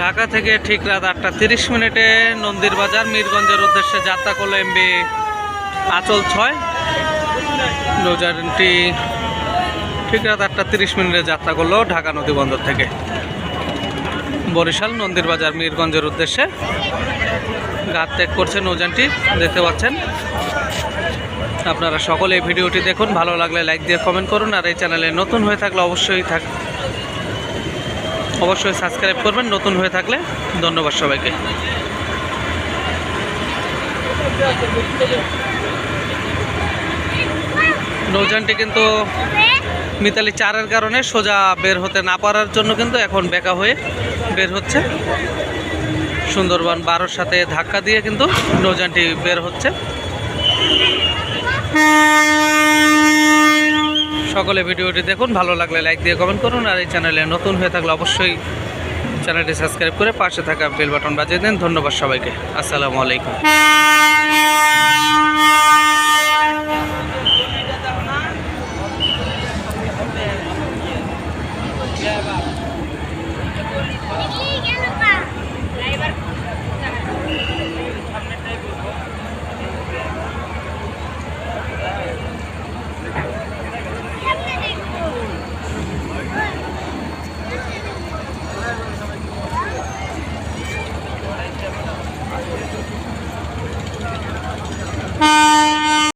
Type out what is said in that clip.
ঢাকা থেকে ঠিক রাত আটটা তিরিশ মিনিটে নন্দীর বাজার, মিরগঞ্জের উদ্দেশ্যে যাত্রা করল এমবি আচল ছয়। নৌজানটি ঠিক রাত আটটা তিরিশ মিনিটে যাত্রা করল ঢাকা নদী বন্দর থেকে। বরিশাল, নন্দীর বাজার, মিরগঞ্জের উদ্দেশ্যে গাত ত্যাগ করছে নৌযানটি, দেখতে পাচ্ছেন। আপনারা সকলে এই ভিডিওটি দেখুন, ভালো লাগলে লাইক দিয়ে কমেন্ট করুন, আর এই চ্যানেলে নতুন হয়ে থাকলে অবশ্যই থাক অবশ্যই সাবস্ক্রাইব করবেন, নতুন হয়ে থাকলে ধন্যবাদ সবাইকে। নৌযানটি কিন্তু মিতালি চারের কারণে সোজা বের হতে না পারার জন্য কিন্তু এখন বেকা হয়ে বের হচ্ছে। সুন্দরবন বারোর সাথে ধাক্কা দিয়ে কিন্তু নৌযানটি বের হচ্ছে। সকলে ভিডিওটি দেখুন, ভালো লাগলে লাইক দিয়ে কমেন্ট করুন, আর এই চ্যানেলে নতুন হয়ে থাকলে অবশ্যই চ্যানেলটি সাবস্ক্রাইব করে পাশে থাকা বেল বাটন বাজিয়ে দিন। ধন্যবাদ সবাইকে। আসসালামু আলাইকুম।